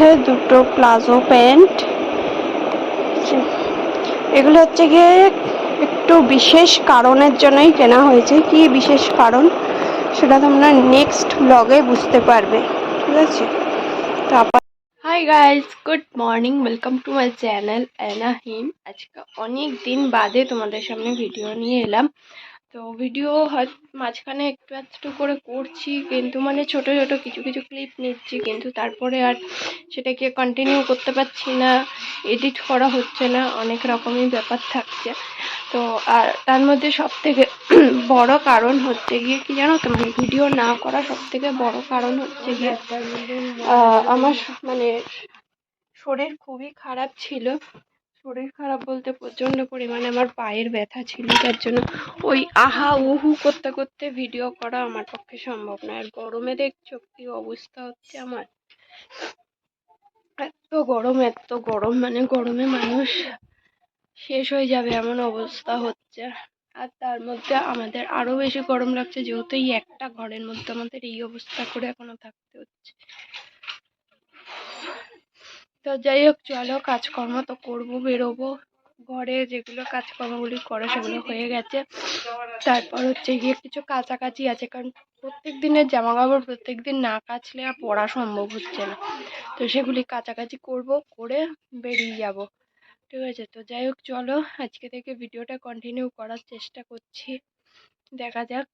হচ্ছে দুটো palazzo pant. এগুলো হচ্ছে গিয়ে একটু বিশেষ কারণের জন্যই কেনা হয়েছে। কি বিশেষ কারণ? সেটা তোমরা নেক্সট ব্লগে বুঝতে পারবে। ঠিক আছে? তো hi guys good morning welcome to my channel Anna হিম আজকে অনেক দিন বাদে তোমাদের সামনে ভিডিও নিয়ে এলাম। তো ভিডিও হয় মাঝখানে একটু একটু করে করছি, কিন্তু মানে ছোট ছোট কিছু কিছু ক্লিপ নিচ্ছি, কিন্তু তারপরে আর সেটাকে কন্টিনিউ করতে পারছি না এডিট করা হচ্ছে না, অনেক রকমই ব্যাপার থাকছে। তো আর তার মধ্যে সব থেকে বড় কারণ হচ্ছে গিয়ে কি জানো তো মানে ভিডিও না করা সব থেকে বড় কারণ হচ্ছে গিয়ে আমার মানে শরীর খুবই খারাপ ছিল। শরীর খারাপ বলতে প্রচণ্ড পরিমাণে আমার পায়ের ব্যথা ছিল, যার জন্য ওই আহা উহু করতে করতে ভিডিও করা আমার পক্ষে সম্ভব নয়। আর গরমে দেখছ কি অবস্থা হচ্ছে আমার। এত গরম এত গরম মানে গরমে মানুষ শেষ হয়ে যাবে এমন অবস্থা হচ্ছে। আর তার মধ্যে আমাদের আরও বেশি গরম লাগছে, যেহেতু এই একটা ঘরের মধ্যে আমাদের এই অবস্থা করে এখনও থাকতে হচ্ছে। তো যাই হোক, চলো কাজকর্ম তো করব, বেরোবো। ঘরে যেগুলো কাজকর্মগুলি করে সেগুলো হয়ে গেছে। তারপর হচ্ছে গিয়ে কিছু কাছাকাছি আছে, কারণ প্রত্যেক দিনের জামা কাপড় প্রত্যেক দিন না কাচলে আর পরা সম্ভব হচ্ছে না। তো সেগুলি কাছাকাছি করব, করে বেরিয়ে যাব। ঠিক আছে, তো যাই হোক, চলো আজকে থেকে ভিডিওটা কন্টিনিউ করার চেষ্টা করছি। দেখা যাক।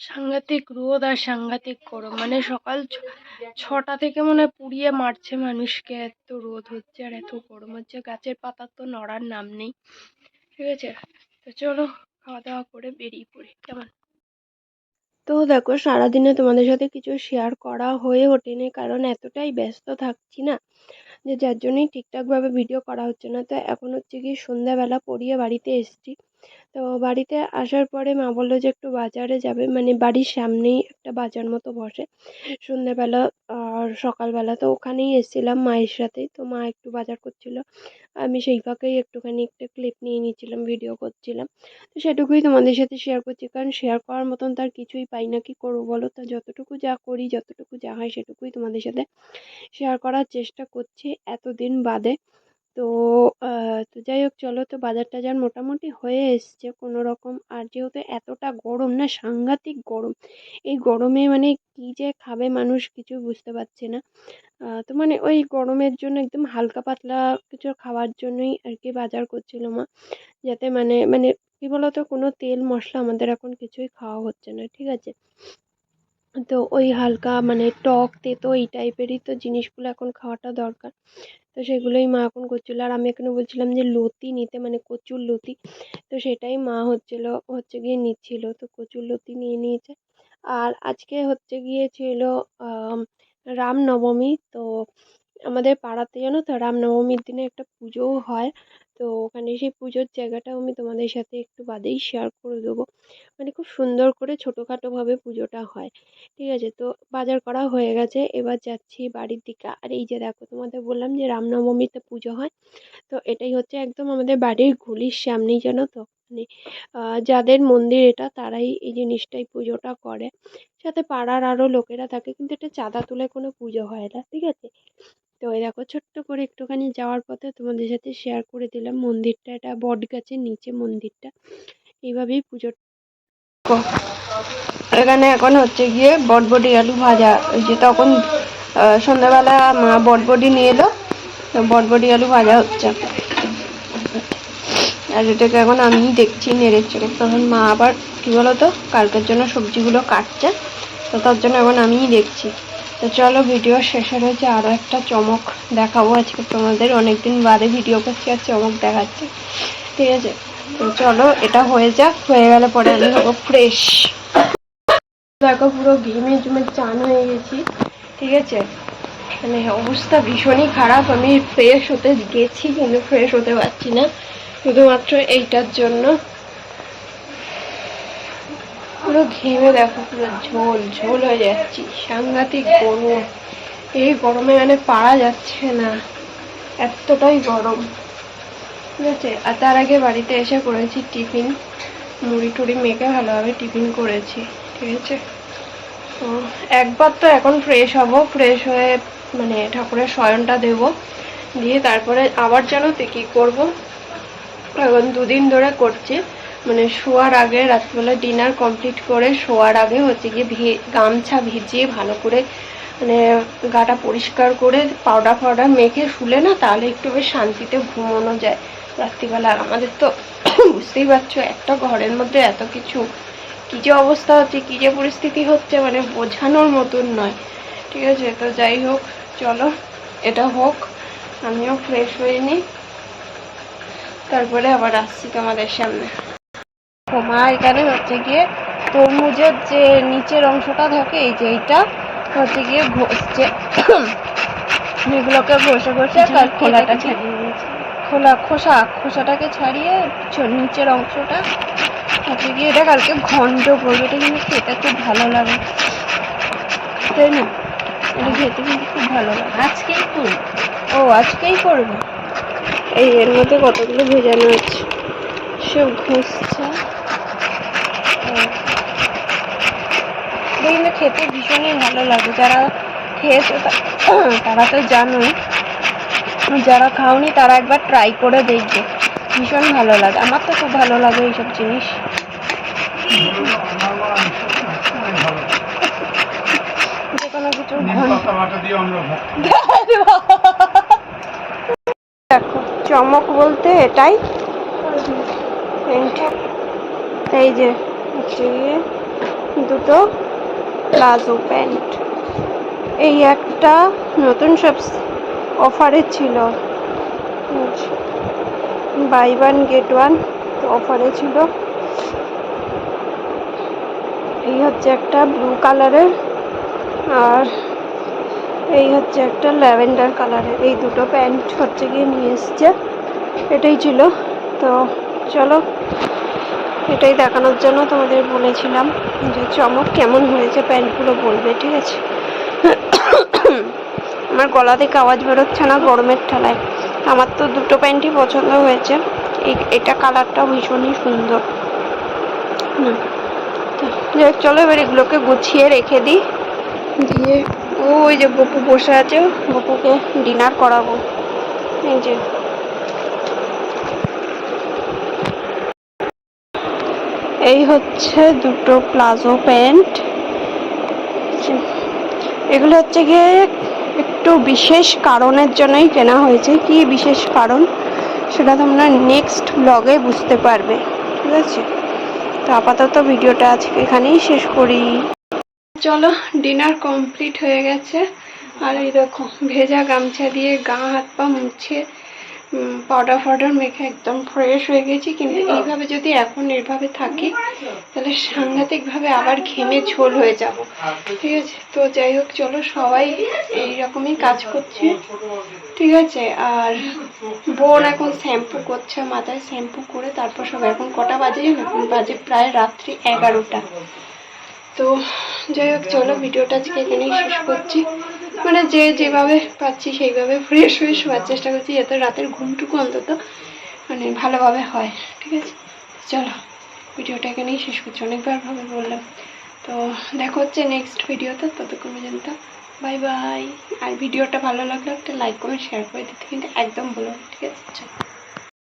সাংঘাতিক রোদ আর সাংঘাতিক গরম। মানে সকাল ছটা থেকে মনে হয় পুড়িয়ে মারছে মানুষকে, এত রোদ হচ্ছে আর এত গরম হচ্ছে। গাছের পাতার তো নড়ার নাম নেই। ঠিক আছে? তো চলো, খাওয়া দাওয়া করে বেরিয়ে পড়ি। কেমন? তো দেখো, সারাদিনে তোমাদের সাথে কিছু শেয়ার করা হয়ে ওঠেনি, কারণ এতটাই ব্যস্ত থাকছি না যে যার জন্যই ঠিকঠাকভাবে ভিডিও করা হচ্ছে না। তো এখন হচ্ছে কি সন্ধ্যাবেলা পড়িয়ে বাড়িতে এসেছি। তো বাড়িতে আসার পরে মা বলল যে একটু বাজারে যাবে। মানে বাড়ির সামনেই একটা বাজার মতো বসে। সন্ধ্যাবেলা, আর সকালবেলা তো ওখানেই এসেছিলাম মায়ের সাথেই। তো মা একটু বাজার করছিল। আমি সেই ফাঁকেই একটুখানি একটা ক্লিপ নিয়ে নিয়েছিলাম ভিডিও করছিলাম। তো সেটুকুই তোমাদের সাথে শেয়ার করছি। কারণ শেয়ার করার মতন তার কিছুই পাই না। কি করব বলো তা? যতটুকু যা করি, যতটুকু যা হয় সেটুকুই তোমাদের সাথে শেয়ার করার চেষ্টা করছি এতদিন বাদে। তো যাই হোক, চলো তো বাজার টাজার মোটামুটি হয়ে এসছে কোনো রকম আর যেহেতু এতটা গরম না, সাংঘাতিক গরম, এই গরমে মানে কি যে খাবে মানুষ কিছু বুঝতে পারছে না। তো মানে ওই গরমের জন্য একদম হালকা পাতলা কিছু খাওয়ার জন্যই আর কি বাজার করছিল মা। যাতে মানে মানে কি বলতো, কোনো তেল মশলা আমাদের এখন কিছুই খাওয়া হচ্ছে না, ঠিক আছে? তো ওই হালকা মানে টক তেতো এই টাইপেরই তো জিনিসগুলো এখন খাওয়াটা দরকার। তো সেগুলোই মা এখন করছিল। আর আমি এখানে বলছিলাম যে লতি নিতে মানে কচুর লতি। তো সেটাই মা হচ্ছিল, হচ্ছে গিয়ে নিচ্ছিল। তো কচুর লতি নিয়ে নিয়েছে। আর আজকে হচ্ছে গিয়ে ছিল রামনবমী। তো আমাদের পাড়াতে জানো তো, রামনবমীর দিনে একটা পুজোও হয়। তো ওখানে সেই পুজোর জায়গাটাও আমি তোমাদের সাথে একটু বাদেই শেয়ার করে দেবো। মানে খুব সুন্দর করে ছোটোখাটোভাবে পুজোটা হয়। ঠিক আছে? তো বাজার করা হয়ে গেছে, এবার যাচ্ছি বাড়ির দিকে। আর এই যে দেখো, তোমাদের বললাম যে রামনবমীতে পুজো হয়। তো এটাই হচ্ছে একদম আমাদের বাড়ির গলির সামনেই, জানো তো? মানে যাদের মন্দির এটা, তারাই এই জিনিসটাই পুজোটা করে। সাথে পাড়ার আরও লোকেরা থাকে, কিন্তু এটা চাঁদা তুলে কোনো পুজো হয় না। ঠিক আছে? তো এই দেখো ছোট্ট করে একটুখানি যাওয়ার পথে তোমাদের সাথে শেয়ার করে দিলাম মন্দিরটা, এটা বট গাছের নিচে মন্দিরটা। এইভাবেই পুজো এখানে এখন হচ্ছে গিয়ে বটবটি আলু ভাজা। ওই যে তখন সন্ধ্যাবেলা মা বটবটি নিয়ে এলো, তো বটবটি আলু ভাজা হচ্ছে। আর এটাকে এখন আমি দেখছি নেড়ে চেড়ে। তখন মা আবার কী বলতো, কালকের জন্য সবজিগুলো কাটছে, তো তার জন্য এখন আমিই দেখছি। তো চলো ভিডিও শেষে রয়েছে আরও একটা চমক দেখাবো। আজকে তোমাদের অনেকদিন বাদে ভিডিও করছি আর চমক দেখাচ্ছি। ঠিক আছে? তো চলো, এটা হয়ে যাক। হয়ে গেলে পরে আমি হব ফ্রেশ দেখো পুরো ঘেমে জমে চান হয়ে গেছি। ঠিক আছে? মানে অবস্থা ভীষণই খারাপ। আমি ফ্রেশ হতে গেছি, কিন্তু ফ্রেশ হতে পারছি না। শুধুমাত্র এইটার জন্য। পুরো ঘেমে দেখো, পুরো ঝোল ঝোল হয়ে যাচ্ছি। সাংঘাতিক গরম। এই গরমে মানে পারা যাচ্ছে না। এতটাই গরম। ঠিক আছে? আর তার আগে বাড়িতে এসে করেছি টিফিন। মুড়ি টুড়ি মেখে ভালোভাবে টিফিন করেছি। ঠিক আছে? তো একবার তো এখন ফ্রেশ হব। ফ্রেশ হয়ে মানে ঠাকুরের শয়নটা দেব। দিয়ে তারপরে আবার জানো তো কী করব? এখন দুদিন ধরে করছি। মানে শোয়ার আগে রাত্রিবেলা ডিনার কমপ্লিট করে শোয়ার আগে হচ্ছে গিয়ে গামছা ভিজিয়ে ভালো করে মানে গাটা পরিষ্কার করে পাউডার ফাউডার মেখে শুলে না তাহলে একটু বেশ শান্তিতে ঘুমানো যায়। রাত্রিবেলা আমাদের তো বুঝতেই পারছ একটা ঘরের মধ্যে এত কিছু। কী যে অবস্থা হচ্ছে, কী যে পরিস্থিতি হচ্ছে মানে বোঝানোর মতন নয়। ঠিক আছে, তো যাই হোক, চলো, এটা হোক, আমিও ফ্রেশ হয়ে নিই। তারপরে আবার আসছি তোমাদের সামনে। ও মা এখানে হচ্ছে গিয়ে তরমুজের যে নিচের অংশটা থাকে এই যে এইটা হচ্ছে গিয়ে ঘষছে এগুলোকে ঘষে ঘষে খোলাটা খোলা খোসা খোসাটাকে ছাড়িয়ে নিচের অংশটা হচ্ছে গিয়ে এটা কালকে ঘন্ট করবে এটা কিন্তু খেতে খুব ভালো লাগে। তাই না? এটা খেতে কিন্তু খুব ভালো লাগে। আজকেই তো ও আজকেই করবে? এই এর মধ্যে কতগুলো ভেজানো আছে? সব ঘুষছে। কিন্তু খেতে ভীষণই ভালো লাগে। যারা খেয়েছো তারা তো জানোই। যারা খাওনি তারা একবার ট্রাই করে দেখবে। ভীষণ ভালো লাগে। আমার তো খুব ভালো লাগে এইসব জিনিস। যে কোনো কিছু দেখো চমক বলতে এটাই। এই যে দুটো প্লাজো প্যান্ট। এই একটা নতুন সব অফারে ছিল। বাই ওয়ান গেট ওয়ান অফারে ছিল। এই হচ্ছে একটা ব্লু কালারের আর এই হচ্ছে একটা ল্যাভেন্ডার কালারের। এই দুটো প্যান্ট হচ্ছে গিয়ে নিয়ে এসছে। এটাই ছিল। তো চলো এটাই দেখানোর জন্য তোমাদের বলেছিলাম যে চমক কেমন হয়েছে, প্যান্টগুলো বলবে, ঠিক আছে? আমার গলা থেকে আওয়াজ বেরোচ্ছে না, গরমের ঠেলায়। আমার তো দুটো প্যান্টই পছন্দ হয়েছে। এটা কালারটা ভীষণই সুন্দর। যাই চলো এবার এগুলোকে গুছিয়ে রেখে দিই। দিয়ে ওই যে বপু বসে আছে গপুকে ডিনার করাবো। এই যে এই হচ্ছে দুটো প্লাজো প্যান্ট। এগুলো হচ্ছে গিয়ে একটু বিশেষ কারণের জন্যই কেনা হয়েছে। কি বিশেষ কারণ? সেটা তোমরা নেক্সট ব্লগে বুঝতে পারবে। ঠিক আছে? তো আপাতত ভিডিওটা আজকে এখানেই শেষ করি। চলো ডিনার কমপ্লিট হয়ে গেছে। আর এই দেখো, ভেজা গামছা দিয়ে গা হাত পা মুছে পাউডার ফাউডার মেখে একদম ফ্রেশ হয়ে গেছি কিন্তু এইভাবে যদি এখন এভাবে থাকি তাহলে সাংঘাতিকভাবে আবার ঘেমে ঝোল হয়ে যাব। ঠিক আছে? তো যাই হোক চলো সবাই এইরকমই কাজ করছে। ঠিক আছে? আর বোন এখন শ্যাম্পু করছে মাথায় শ্যাম্পু করে তারপর সব এখন কটা বাজে এখন বাজে প্রায় রাত্রি এগারোটা। তো যাই হোক চলো ভিডিওটা আজকে এখানেই শেষ করছি। মানে যে যেভাবে পাচ্ছি সেইভাবে ফ্রেশ ফ্রেশ হওয়ার চেষ্টা করছি যাতে রাতের ঘুমটুকু অন্তত মানে ভালোভাবে হয়, ঠিক আছে? চলো, ভিডিওটা এখানেই শেষ করছি। অনেকবারভাবে বললাম। তো দেখা হচ্ছে নেক্সট ভিডিওতে, ততক্ষণ পর্যন্ত বাই বাই আর ভিডিওটা ভালো লাগলে একটা লাইক কমেন্ট শেয়ার করে দিতে কিন্তু একদম বলুন ঠিক আছে? চলো।